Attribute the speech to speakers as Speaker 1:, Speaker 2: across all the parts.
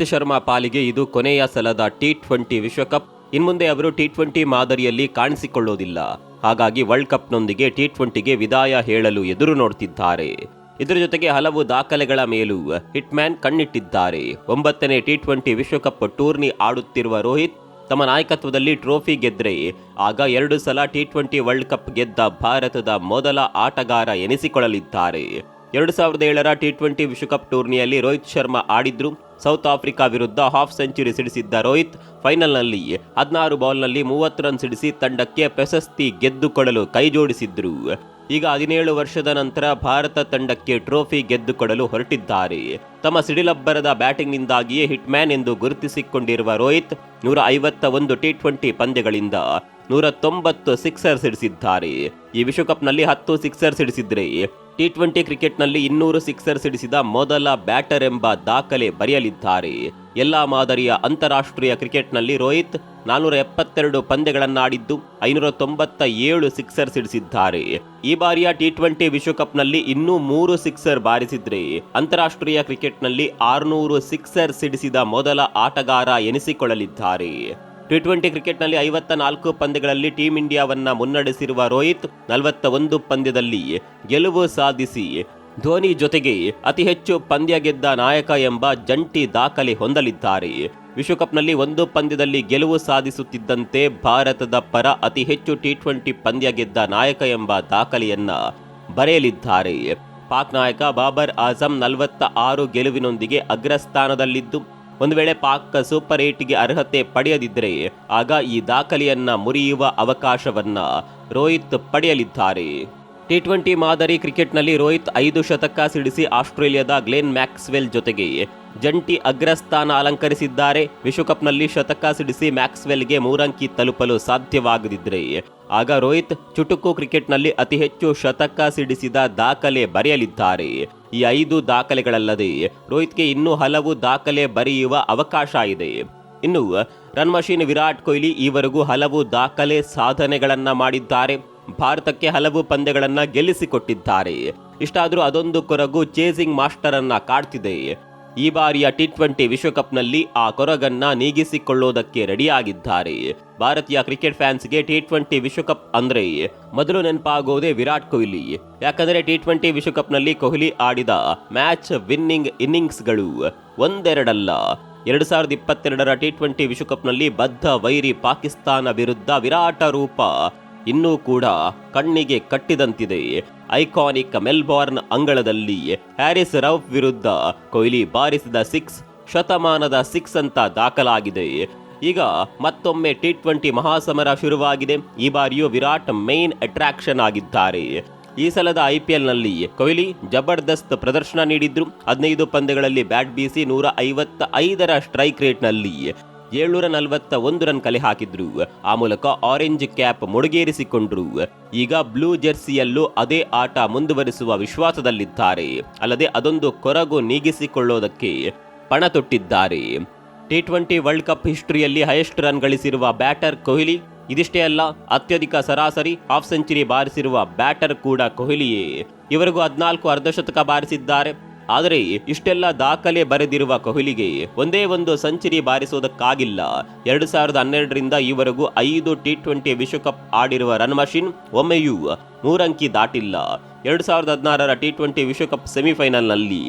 Speaker 1: ರೋಹಿತ್ ಶರ್ಮಾ ಪಾಲಿಗೆ ಇದು ಕೊನೆಯ ಸಲದ ಟಿ ಟ್ವೆಂಟಿ ವಿಶ್ವಕಪ್. ಇನ್ಮುಂದೆ ಅವರು ಟಿ ಟ್ವೆಂಟಿ ಮಾದರಿಯಲ್ಲಿ ಕಾಣಿಸಿಕೊಳ್ಳೋದಿಲ್ಲ. ಹಾಗಾಗಿ ವರ್ಲ್ಡ್ ಕಪ್ನೊಂದಿಗೆ ಟಿ ಟ್ವೆಂಟಿಗೆ ವಿದಾಯ ಹೇಳಲು ಎದುರು ನೋಡ್ತಿದ್ದಾರೆ. ಇದರ ಜೊತೆಗೆ ಹಲವು ದಾಖಲೆಗಳ ಮೇಲೂ ಹಿಟ್ಮ್ಯಾನ್ ಕಣ್ಣಿಟ್ಟಿದ್ದಾರೆ. ಒಂಬತ್ತನೇ ಟಿ ಟ್ವೆಂಟಿ ವಿಶ್ವಕಪ್ ಟೂರ್ನಿ ಆಡುತ್ತಿರುವ ರೋಹಿತ್ ತಮ್ಮ ನಾಯಕತ್ವದಲ್ಲಿ ಟ್ರೋಫಿ ಗೆದ್ರೆ ಆಗ ಎರಡು ಸಲ ಟಿ ಟ್ವೆಂಟಿ ವರ್ಲ್ಡ್ ಕಪ್ ಗೆದ್ದ ಭಾರತದ ಮೊದಲ ಆಟಗಾರ ಎನಿಸಿಕೊಳ್ಳಲಿದ್ದಾರೆ. ಎರಡು ಸಾವಿರದ ಏಳರ ಟಿ ಟ್ವೆಂಟಿ ವಿಶ್ವಕಪ್ ಟೂರ್ನಿಯಲ್ಲಿ ರೋಹಿತ್ ಶರ್ಮಾ ಆಡಿದ್ರು. ಸೌತ್ ಆಫ್ರಿಕಾ ವಿರುದ್ಧ ಹಾಫ್ ಸೆಂಚುರಿ ಸಿಡಿಸಿದ್ದ ರೋಹಿತ್ ಫೈನಲ್ನಲ್ಲಿ ಹದಿನಾರು ಬಾಲ್ನಲ್ಲಿ ಮೂವತ್ತು ರನ್ ಸಿಡಿಸಿ ತಂಡಕ್ಕೆ ಪ್ರಶಸ್ತಿ ಗೆದ್ದುಕೊಡಲು ಕೈಜೋಡಿಸಿದ್ರು ಈಗ ಹದಿನೇಳು ವರ್ಷದ ನಂತರ ಭಾರತ ತಂಡಕ್ಕೆ ಟ್ರೋಫಿ ಗೆದ್ದುಕೊಡಲು ಹೊರಟಿದ್ದಾರೆ. ತಮ್ಮ ಸಿಡಿಲಬ್ಬರದ ಬ್ಯಾಟಿಂಗ್ನಿಂದಾಗಿಯೇ ಹಿಟ್ಮ್ಯಾನ್ ಎಂದು ಗುರುತಿಸಿಕೊಂಡಿರುವ ರೋಹಿತ್ ನೂರ ಐವತ್ತ ಒಂದು ಟಿ ಟ್ವೆಂಟಿ ಪಂದ್ಯಗಳಿಂದ ನೂರ ತೊಂಬತ್ತು ಸಿಕ್ಸರ್ ಸಿಡಿಸಿದ್ದಾರೆ. ಈ ವಿಶ್ವಕಪ್ನಲ್ಲಿ ಹತ್ತು ಸಿಕ್ಸರ್ ಸಿಡಿಸಿದ್ರೆ ಟಿ ಟ್ವೆಂಟಿ ಕ್ರಿಕೆಟ್ನಲ್ಲಿ ಇನ್ನೂರು ಸಿಕ್ಸರ್ ಸಿಡಿಸಿದ ಮೊದಲ ಬ್ಯಾಟರ್ ಎಂಬ ದಾಖಲೆ ಬರೆಯಲಿದ್ದಾರೆ. ಎಲ್ಲ ಮಾದರಿಯ ಅಂತಾರಾಷ್ಟ್ರೀಯ ಕ್ರಿಕೆಟ್ನಲ್ಲಿ ರೋಹಿತ್ ನಾನ್ನೂರ ಎಪ್ಪತ್ತೆರಡು ಪಂದ್ಯಗಳನ್ನಾಡಿದ್ದು ಐನೂರ ತೊಂಬತ್ತ ಏಳು ಸಿಕ್ಸರ್ ಸಿಡಿಸಿದ್ದಾರೆ ಈ ಬಾರಿಯ ಟಿ ಟ್ವೆಂಟಿ ವಿಶ್ವಕಪ್ನಲ್ಲಿ ಇನ್ನೂ ಮೂರು ಸಿಕ್ಸರ್ ಬಾರಿಸಿದ್ರೆ, ಅಂತಾರಾಷ್ಟ್ರೀಯ ಕ್ರಿಕೆಟ್ನಲ್ಲಿ ಆರುನೂರು ಸಿಕ್ಸರ್ ಸಿಡಿಸಿದ ಮೊದಲ ಆಟಗಾರ ಎನಿಸಿಕೊಳ್ಳಲಿದ್ದಾರೆ. ಟಿ ಟ್ವೆಂಟಿ ಕ್ರಿಕೆಟ್ನಲ್ಲಿ ಐವತ್ತ ನಾಲ್ಕು ಪಂದ್ಯಗಳಲ್ಲಿ ಟೀಂ ಇಂಡಿಯಾವನ್ನ ಮುನ್ನಡೆಸಿರುವ ರೋಹಿತ್ ನಲವತ್ತ ಒಂದು ಪಂದ್ಯದಲ್ಲಿ ಗೆಲುವು ಸಾಧಿಸಿ ಧೋನಿ ಜೊತೆಗೆ ಅತಿ ಹೆಚ್ಚು ಪಂದ್ಯ ಗೆದ್ದ ನಾಯಕ ಎಂಬ ಜಂಟಿ ದಾಖಲೆ ಹೊಂದಲಿದ್ದಾರೆ. ವಿಶ್ವಕಪ್ನಲ್ಲಿ ಒಂದು ಪಂದ್ಯದಲ್ಲಿ ಗೆಲುವು ಸಾಧಿಸುತ್ತಿದ್ದಂತೆ ಭಾರತದ ಪರ ಅತಿ ಹೆಚ್ಚು ಟಿ ಟ್ವೆಂಟಿ ಪಂದ್ಯ ಗೆದ್ದ ನಾಯಕ ಎಂಬ ದಾಖಲೆಯನ್ನ ಬರೆಯಲಿದ್ದಾರೆ. ಪಾಕ್ ನಾಯಕ ಬಾಬರ್ ಆಜಂ ನಲವತ್ತ ಆರು ಗೆಲುವಿನೊಂದಿಗೆ ಅಗ್ರಸ್ಥಾನದಲ್ಲಿದ್ದು ಒಂದು ವೇಳೆ ಪಾಕ್ ಸೂಪರ್ ಏಟ್ಗೆ ಅರ್ಹತೆ ಪಡೆಯದಿದ್ದರೆ ಆಗ ಈ ದಾಖಲೆಯನ್ನ ಮುರಿಯುವ ಅವಕಾಶವನ್ನ ರೋಹಿತ್ ಪಡೆಯಲಿದ್ದಾರೆ. ಟಿ ಟ್ವೆಂಟಿ ಮಾದರಿ ಕ್ರಿಕೆಟ್ನಲ್ಲಿ ರೋಹಿತ್ ಐದು ಶತಕ ಸಿಡಿಸಿ ಆಸ್ಟ್ರೇಲಿಯಾದ ಗ್ಲೆನ್ ಮ್ಯಾಕ್ಸ್ವೆಲ್ ಜೊತೆಗೆ ಜಂಟಿ ಅಗ್ರಸ್ಥಾನ ಅಲಂಕರಿಸಿದ್ದಾರೆ. ವಿಶ್ವಕಪ್ನಲ್ಲಿ ಶತಕ ಸಿಡಿಸಿ ಮ್ಯಾಕ್ಸ್ವೆಲ್ಗೆ ಮೂರಂಕಿ ತಲುಪಲು ಸಾಧ್ಯವಾಗದಿದ್ರೆ. ಆಗ ರೋಹಿತ್ ಚುಟುಕು ಕ್ರಿಕೆಟ್ನಲ್ಲಿ ಅತಿ ಹೆಚ್ಚು ಶತಕ ಸಿಡಿಸಿದ ದಾಖಲೆ ಬರೆಯಲಿದ್ದಾರೆ. ಈ ಐದು ದಾಖಲೆಗಳಲ್ಲದೆ ರೋಹಿತ್ಗೆ ಇನ್ನೂ ಹಲವು ದಾಖಲೆ ಬರೆಯುವ ಅವಕಾಶ ಇದೆ. ಇನ್ನು ರನ್ ಮಷೀನ್ ವಿರಾಟ್ ಕೊಹ್ಲಿ ಈವರೆಗೂ ಹಲವು ದಾಖಲೆ ಸಾಧನೆಗಳನ್ನು ಮಾಡಿದ್ದಾರೆ. ಭಾರತಕ್ಕೆ ಹಲವು ಪಂದ್ಯಗಳನ್ನು ಗೆಲ್ಲಿಸಿಕೊಟ್ಟಿದ್ದಾರೆ. ಇಷ್ಟಾದರೂ ಅದೊಂದು ಕೊರಗು ಚೇಸಿಂಗ್ ಮಾಸ್ಟರ್ ಅನ್ನ ಕಾಡ್ತಿದೆ. ಈ ಬಾರಿಯ ಟಿ ಟ್ವೆಂಟಿ ವಿಶ್ವಕಪ್ನಲ್ಲಿ ಆ ಕೊರಗನ್ನ ನೀಗಿಸಿಕೊಳ್ಳೋದಕ್ಕೆ ರೆಡಿಯಾಗಿದ್ದಾರೆ. ಭಾರತೀಯ ಕ್ರಿಕೆಟ್ ಫ್ಯಾನ್ಸ್ಗೆ ಟಿ ಟ್ವೆಂಟಿ ವಿಶ್ವಕಪ್ ಅಂದ್ರೆ ಮೊದಲು ನೆನಪಾಗೋದೇ ವಿರಾಟ್ ಕೊಹ್ಲಿ. ಯಾಕಂದ್ರೆ ಟಿ ಟ್ವೆಂಟಿ ವಿಶ್ವಕಪ್ನಲ್ಲಿ ಕೊಹ್ಲಿ ಆಡಿದ ಮ್ಯಾಚ್ ವಿನ್ನಿಂಗ್ ಇನ್ನಿಂಗ್ಸ್ಗಳು ಒಂದೆರಡಲ್ಲ. ಎರಡು ಸಾವಿರದ ಇಪ್ಪತ್ತೆರಡರ ಟಿ ಟ್ವೆಂಟಿ ವಿಶ್ವಕಪ್ನಲ್ಲಿ ಬದ್ಧ ವೈರಿ ಪಾಕಿಸ್ತಾನ ವಿರುದ್ಧ ವಿರಾಟ ರೂಪ ಇನ್ನೂ ಕೂಡ ಕಣ್ಣಿಗೆ ಕಟ್ಟಿದಂತಿದೆ. ಐಕಾನಿಕ್ ಮೆಲ್ಬಾರ್ನ್ ಅಂಗಳದಲ್ಲಿ ಹ್ಯಾರಿಸ್ ರೌಫ್ ವಿರುದ್ಧ ಕೊಹ್ಲಿ ಬಾರಿಸಿದ ಸಿಕ್ಸ್, ಶತಮಾನದ ಸಿಕ್ಸ್ ಅಂತ ದಾಖಲಾಗಿದೆ. ಈಗ ಮತ್ತೊಮ್ಮೆ ಟಿ ಟ್ವೆಂಟಿ ಮಹಾಸಮರ ಶುರುವಾಗಿದೆ. ಈ ಬಾರಿಯೂ ವಿರಾಟ್ ಮೈನ್ ಅಟ್ರಾಕ್ಷನ್ ಆಗಿದ್ದಾರೆ. ಈ ಸಲದ ಐ ಪಿ ಎಲ್ನಲ್ಲಿ ಕೊಹ್ಲಿ ಜಬರ್ದಸ್ತ್ ಪ್ರದರ್ಶನ ನೀಡಿದ್ರು. ಹದಿನೈದು ಪಂದ್ಯಗಳಲ್ಲಿ ಬ್ಯಾಟ್ ಬೀಸಿ ನೂರ ಐವತ್ತ ಐದರ ಸ್ಟ್ರೈಕ್ ರೇಟ್ನಲ್ಲಿ ಏಳ್ನೂರ ನಲವತ್ತ ಒಂದು ರನ್ ಕಲೆ ಹಾಕಿದ್ರು. ಆ ಮೂಲಕ ಆರೆಂಜ್ ಕ್ಯಾಪ್ ಮುಡುಗೇರಿಸಿಕೊಂಡ್ರು. ಈಗ ಬ್ಲೂ ಜೆರ್ಸಿಯಲ್ಲೂ ಅದೇ ಆಟ ಮುಂದುವರಿಸುವ ವಿಶ್ವಾಸದಲ್ಲಿದ್ದಾರೆ. ಅಲ್ಲದೆ ಅದೊಂದು ಕೊರಗು ನೀಗಿಸಿಕೊಳ್ಳೋದಕ್ಕೆ ಪಣ ತೊಟ್ಟಿದ್ದಾರೆ. ಟಿ ಟ್ವೆಂಟಿ ವರ್ಲ್ಡ್ ಕಪ್ ಹಿಸ್ಟ್ರಿಯಲ್ಲಿ ಹೈಯೆಸ್ಟ್ ರನ್ ಗಳಿಸಿರುವ ಬ್ಯಾಟರ್ ಕೊಹ್ಲಿ, ಇದಿಷ್ಟೇ ಅಲ್ಲ, ಅತ್ಯಧಿಕ ಸರಾಸರಿ ಹಾಫ್ ಸೆಂಚುರಿ ಬಾರಿಸಿರುವ ಬ್ಯಾಟರ್ ಕೂಡ ಕೊಹ್ಲಿಯೇ. ಇವರಿಗೂ ಹದಿನಾಲ್ಕು ಅರ್ಧಶತಕ ಬಾರಿಸಿದ್ದಾರೆ. ಆದರೆ ಇಷ್ಟೆಲ್ಲ ದಾಖಲೆ ಬರೆದಿರುವ ಕೊಹ್ಲಿಗೆ ಒಂದೇ ಒಂದು ಸೆಂಚುರಿ ಬಾರಿಸುವುದಕ್ಕಾಗಿಲ್ಲ. ಎರಡು ಸಾವಿರದ ಹನ್ನೆರಡರಿಂದ ಈವರೆಗೂ ಐದು ಟಿ ಟ್ವೆಂಟಿ ವಿಶ್ವಕಪ್ ಆಡಿರುವ ರನ್ ಮಷಿನ್ ಒಮ್ಮೆಯೂ ಮೂರಂಕಿ ದಾಟಿಲ್ಲ. ಎರಡು ಸಾವಿರದ ಹದಿನಾರರ ಟಿ ಟ್ವೆಂಟಿ ವಿಶ್ವಕಪ್ ಸೆಮಿಫೈನಲ್ನಲ್ಲಿ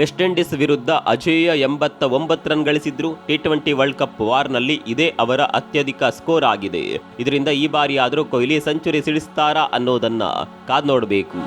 Speaker 1: ವೆಸ್ಟ್ ಇಂಡೀಸ್ ವಿರುದ್ಧ ಅಜೇಯ ಎಂಬತ್ತ ಒಂಬತ್ತು ರನ್ ಗಳಿಸಿದ್ರು. ಟಿ ಟ್ವೆಂಟಿ ವರ್ಲ್ಡ್ ಕಪ್ ವಾರ್ನಲ್ಲಿ ಇದೇ ಅವರ ಅತ್ಯಧಿಕ ಸ್ಕೋರ್ ಆಗಿದೆ. ಇದರಿಂದ ಈ ಬಾರಿಯಾದರೂ ಕೊಹ್ಲಿ ಸೆಂಚುರಿ ಸಿಡಿಸ್ತಾರಾ ಅನ್ನೋದನ್ನ ಕಾದ್ ನೋಡಬೇಕು